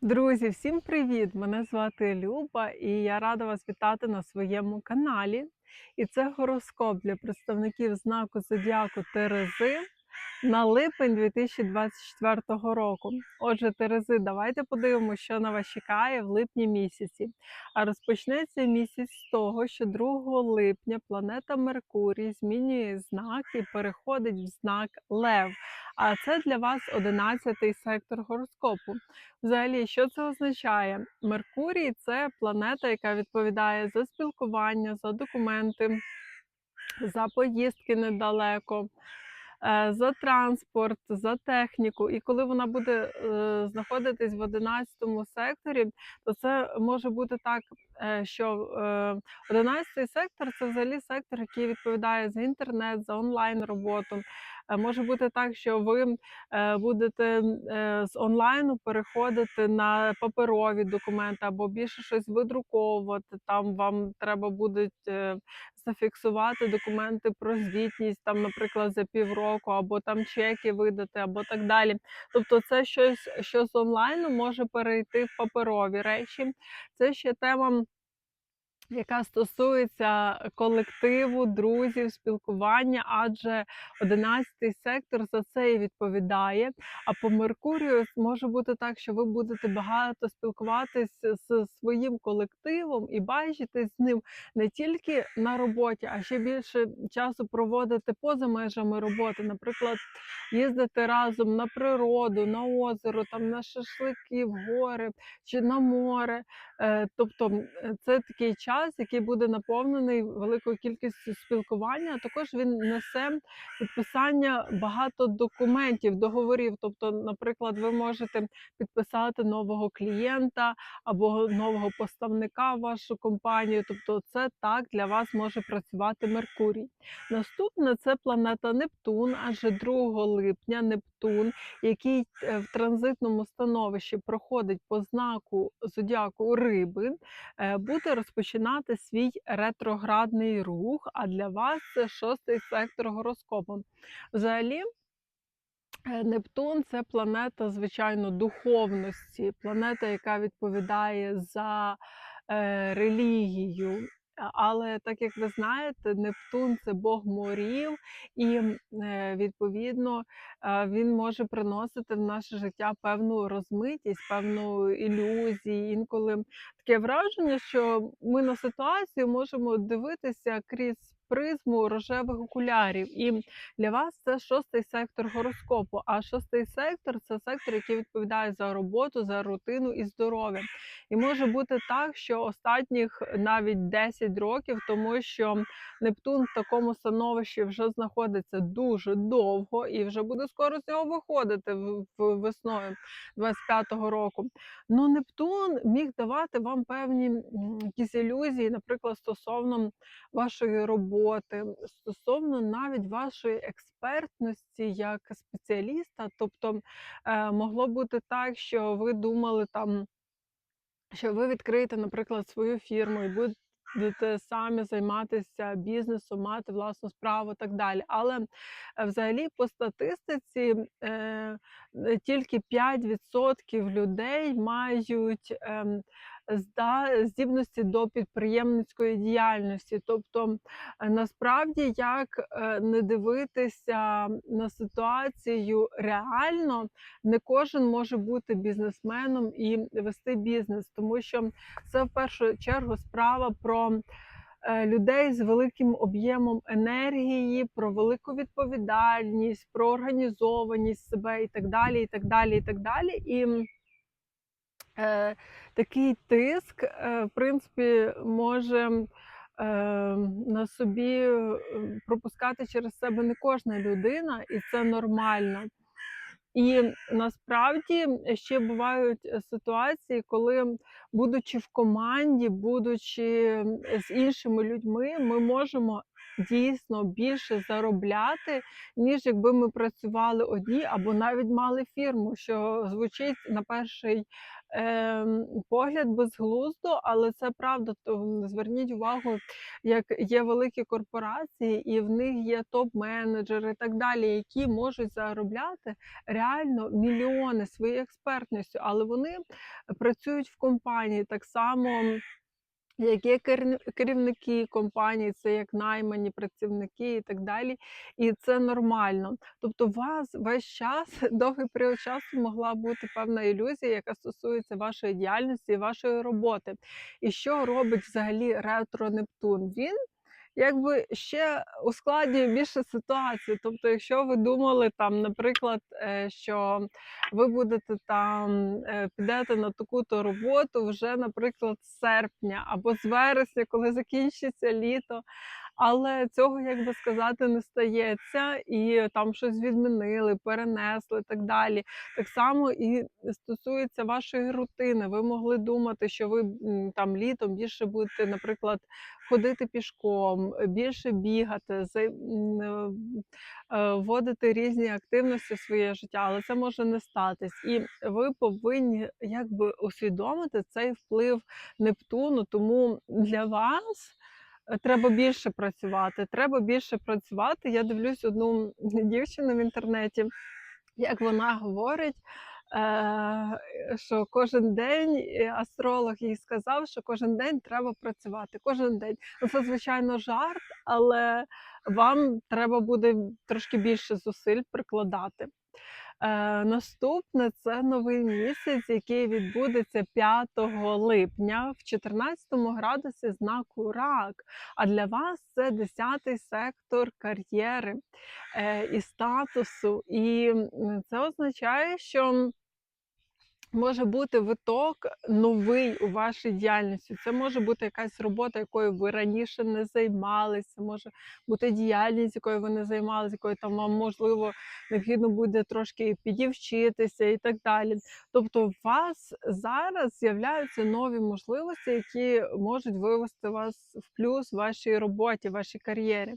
Друзі, всім привіт! Мене звати Люба, і я рада вас вітати на своєму каналі. І це гороскоп для представників знаку Зодіаку Терези на липень 2024 року. Отже, Терези, давайте подивимося, що на вас чекає в липні місяці. А розпочнеться місяць з того, що 2 липня планета Меркурій змінює знак і переходить в знак Лев. А це для вас 11-й сектор гороскопу. Взагалі, що це означає? Меркурій це планета, яка відповідає за спілкування, за документи, за поїздки недалеко, за транспорт, за техніку. І коли вона буде е, знаходитись в 11 секторі, то це може бути так, е, що е, 11 сектор це взагалі сектор, який відповідає за інтернет, за онлайн роботу. Е, Може бути так, що ви е, будете е, з онлайну переходити на паперові документи або більше щось видруковувати. Там вам треба буде е, зафіксувати документи про звітність, там, наприклад, за півроку, або там чеки видати, або так далі. Тобто, це щось, що з онлайну може перейти в паперові речі. Це ще тема яка стосується колективу, друзів, спілкування, адже 11-й сектор за це і відповідає. А по Меркурію може бути так, що ви будете багато спілкуватись з своїм колективом і бачитись з ним не тільки на роботі, а ще більше часу проводити поза межами роботи. Наприклад, їздити разом на природу, на озеро, там на шашлики, в гори чи на море. Е, Тобто це такий час, який буде наповнений великою кількістю спілкування. а Також він несе підписання багато документів, договорів. Тобто, наприклад, ви можете підписати нового клієнта або нового поставника в вашу компанію. Тобто, це так для вас може працювати Меркурій. Наступне це планета Нептун, адже 2 липня Нептун, який е, в транзитному становищі проходить по знаку зодіаку Риби, е, буде розпочинати свій ретроградний рух. А для вас це шостий сектор гороскопу. Взагалі. е, Нептун це планета, звичайно, духовності, планета, яка відповідає за релігію. Але так як ви знаєте, Нептун це Бог морів, і е, відповідно е, він може приносити в наше життя певну розмитість, певну ілюзію. Інколи таке враження, що ми на ситуацію можемо дивитися крізь призму рожевих окулярів. І для вас це шостий сектор гороскопу. А шостий сектор це сектор, який відповідає за роботу, за рутину і здоров'я. І може бути так, що останніх навіть 10 років, тому що Нептун в такому становищі вже знаходиться дуже довго і вже буде скоро з нього виходити весною 25-го року. Ну, Нептун міг давати вам певні якісь ілюзії, наприклад, стосовно вашої роботи, стосовно навіть вашої експертності як спеціаліста. Тобто е, могло бути так, що ви думали там що ви відкриєте, наприклад, свою фірму і будете самі займатися бізнесом, мати власну справу і так далі. Але е, взагалі по статистиці е, е, тільки 5% людей мають зда- здібності до підприємницької діяльності. Тобто, е, насправді, як е, не дивитися на ситуацію реально, не кожен може бути бізнесменом і вести бізнес, тому що це в першу чергу справа про е, людей з великим об'ємом енергії, про велику відповідальність, про організованість себе і так далі. І так далі, і так далі. І е, такий тиск, е, в принципі, може е, на собі пропускати через себе не кожна людина, і це нормально. І насправді ще бувають е, ситуації, коли, будучи в команді, будучи з іншими людьми, ми можемо дійсно більше заробляти, ніж якби ми працювали одні або навіть мали фірму, що звучить на перший погляд безглуздо, але це правда. То зверніть увагу, як є великі корпорації, і в них є топ-менеджери і так далі, які можуть заробляти реально мільйони своєю експертністю, але вони працюють в компанії так само. Як є керн- керівники компанії, це як наймані працівники і так далі, і це нормально. Тобто, у вас весь час, довгий період часу могла бути певна ілюзія, яка стосується вашої діяльності і вашої роботи. І що робить взагалі ретро Нептун? Він якби ще ускладнює більше ситуацію. Тобто, якщо ви думали там, наприклад, е, що ви будете там е, підете на таку-то роботу вже, наприклад, з серпня або з вересня, коли закінчиться літо. Але цього, як би сказати, не стається, і там щось відмінили, перенесли так далі. Так само і стосується вашої рутини. Ви могли думати, що ви там літом більше будете, наприклад, ходити пішком, більше бігати, е, е, вводити різні активності в своє життя, але це може не статись. І ви повинні якби усвідомити цей вплив Нептуну. Тому для вас треба більше працювати. Треба більше працювати. Я дивлюсь одну дівчину в інтернеті, як вона говорить. е, Що кожен день е, астролог їй сказав, що кожен день треба працювати. Кожен день. Ну, це звичайно жарт, але вам треба буде трошки більше зусиль прикладати. Е, наступне це новий місяць, який відбудеться 5 липня в 14 градусі знаку Рак. А для вас це 10-й сектор кар'єри е, і статусу. І це означає, що Може бути виток новий у вашій діяльності. Це може бути якась робота, якою ви раніше не займалися, може бути діяльність, якою ви не займалися, якою там вам можливо необхідно буде трошки підівчитися і так далі. Тобто, у вас зараз з'являються нові можливості, які можуть вивести вас в плюс в вашій роботі, в вашій кар'єрі.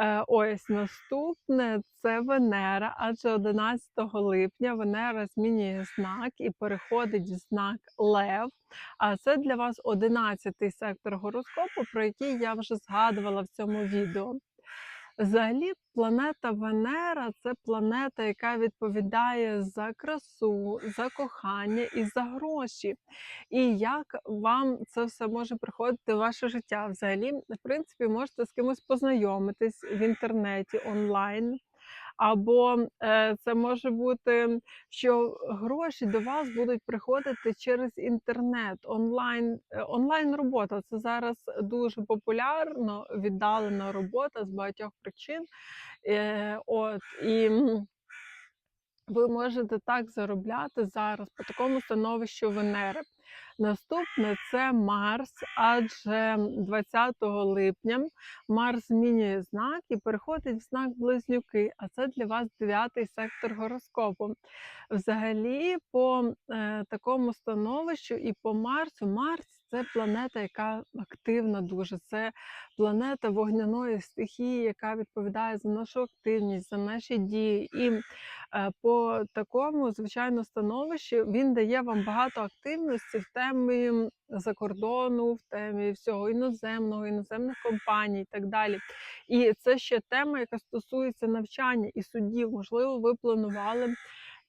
Е, ось наступне це Венера, адже 11 липня Венера змінює знак і переходить в знак Лев. А це для вас 11-й сектор гороскопу, про який я вже згадувала в цьому відео. Взагалі, планета Венера це планета, яка відповідає за красу, за кохання і за гроші. І як вам це все може приходити в ваше життя? Взагалі, в принципі, можете з кимось познайомитись в інтернеті онлайн. Або е, це може бути, що гроші до вас будуть приходити через інтернет, онлайн, е, онлайн робота. Це зараз дуже популярно, віддалена робота з багатьох причин. Е, от, і ви можете так заробляти зараз по такому становищу Венери. Наступне це Марс, адже 20 липня Марс змінює знак і переходить в знак Близнюки, а це для вас дев'ятий сектор гороскопу. Взагалі, по е, такому становищу і по Марсу, Марс це планета, яка активна дуже. Це планета вогняної стихії, яка відповідає за нашу активність, за наші дії. І по такому, звичайно, становищі він дає вам багато активності в темі закордону, в темі всього іноземного, іноземних компаній і так далі. І це ще тема, яка стосується навчання і судів. Можливо, ви планували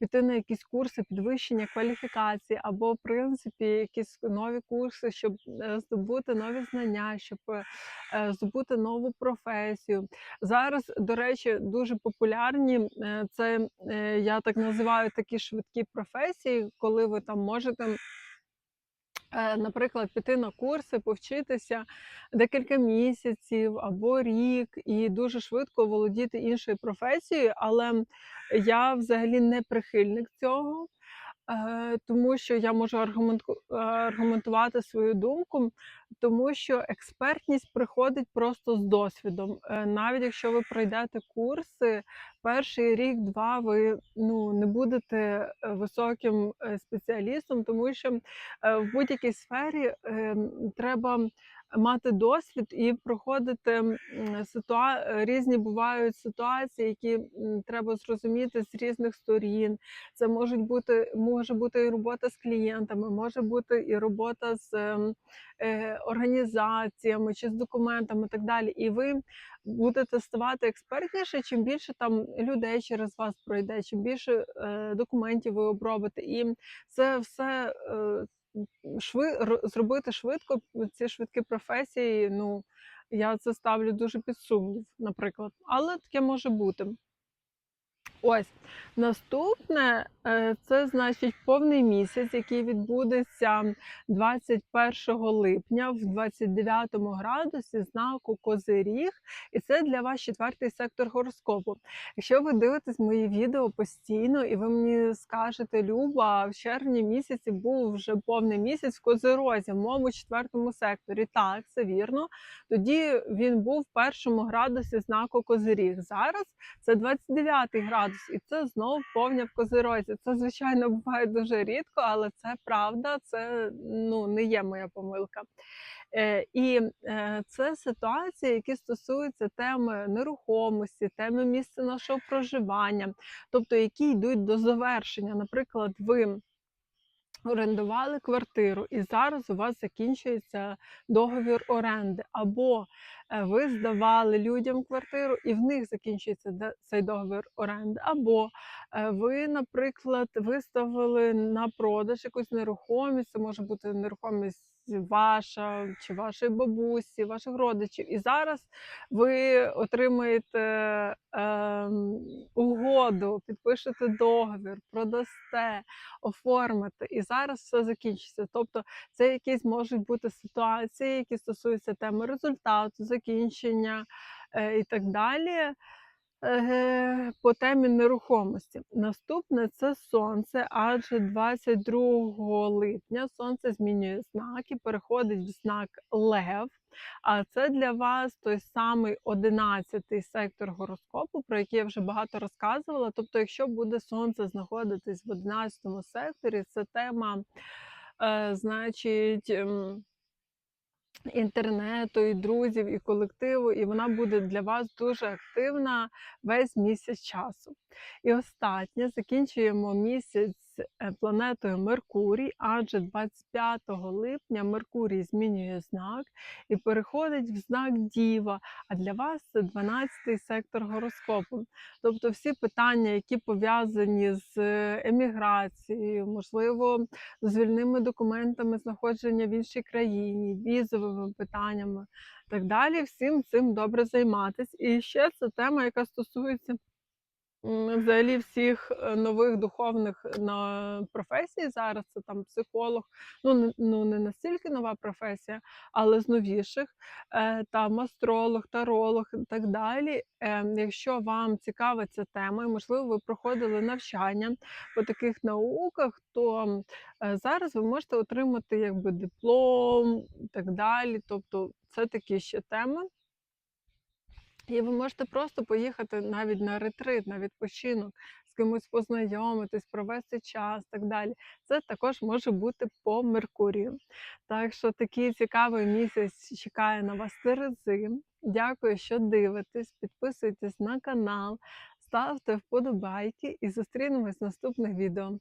піти на якісь курси підвищення кваліфікації, або, в принципі, якісь нові курси, щоб е, здобути нові знання, щоб е, здобути нову професію. Зараз, до речі, дуже популярні е, це я так називаю такі швидкі професії, коли ви там можете. Е, Наприклад, піти на курси, повчитися декілька місяців або рік, і дуже швидко володіти іншою професією, але я взагалі не прихильник цього. Е, тому що я можу е, аргументувати свою думку, тому що експертність приходить просто з досвідом. Е, Навіть якщо ви пройдете курси, перший рік-два ви ну, не будете високим спеціалістом, тому що в будь-якій сфері е, треба мати досвід і проходити ситуа... е, різні бувають ситуації, які треба зрозуміти з різних сторін. Це можуть бути, може бути і робота з клієнтами, може бути і робота з е, організаціями чи з документами, і так далі. І ви будете ставати експертніше, чим більше там людей через вас пройде, чим більше е, документів ви обробите. І це все е, шви, зробити швидко, ці швидкі професії. Ну я це ставлю дуже під сумнів, наприклад. Але таке може бути. Ось наступне е, це значить повний місяць, який відбудеться 21 липня в 29 градусі знаку Козиріг, і це для вас четвертий сектор гороскопу. Якщо ви дивитесь мої відео постійно, і ви мені скажете, Люба, в червні місяці був вже повний місяць в Козирозі, в моєму четвертому секторі. Так, це вірно. Тоді він був в першому градусі знаку Козиріг. Зараз це 29 градус, і це знову повня в козирозі. Це звичайно буває дуже рідко, але це правда, це ну не є моя помилка. Е, і е, це ситуації, які стосуються теми нерухомості, теми місця нашого проживання, тобто які йдуть до завершення. Наприклад, ви орендували квартиру, і зараз у вас закінчується договір оренди, або е, ви здавали людям квартиру, і в них закінчується цей договір оренди, або е, ви, наприклад, виставили на продаж якусь нерухомість, це може бути нерухомість ваша чи вашої бабусі, ваших родичів. І зараз ви отримаєте ем, угоду, підпишете договір, продасте, оформите, і зараз все закінчиться. Тобто, це якісь можуть бути ситуації, які стосуються теми результату, закінчення е, і так далі. По темі нерухомості. Наступне це сонце, адже 22 липня сонце змінює знак і переходить в знак Лев. А це для вас той самий 11-й сектор гороскопу, про який я вже багато розказувала. Тобто, якщо буде сонце знаходитись в 11 секторі, це тема, е, значить. Інтернету, і друзів, і колективу, і вона буде для вас дуже активна весь місяць часу. І останнє закінчуємо місяць е, планетою Меркурій, адже 25 липня Меркурій змінює знак і переходить в знак Діва. А для вас це 12-й сектор гороскопу. Тобто всі питання, які пов'язані з еміграцією, можливо, з вільними документами знаходження в іншій країні, візовими питаннями так далі. Всім цим добре займатися. І ще це тема, яка стосується взагалі всіх е, нових духовних на професій зараз. Це там психолог, ну ну не настільки нова професія, але з новіших, е, там астролог, таролог і так далі. Е, Якщо вам цікава ця тема, і можливо, ви проходили навчання по таких науках, то е, зараз ви можете отримати якби диплом і так далі. Тобто, це такі ще теми. І ви можете просто поїхати навіть на ретрит, на відпочинок, з кимось познайомитись, провести час так далі. Це також може бути по Меркурію. Так що такий цікавий місяць чекає на вас Терези. Дякую, що дивитесь. Підписуйтесь на канал, ставте вподобайки і зустрінемось в наступних відео.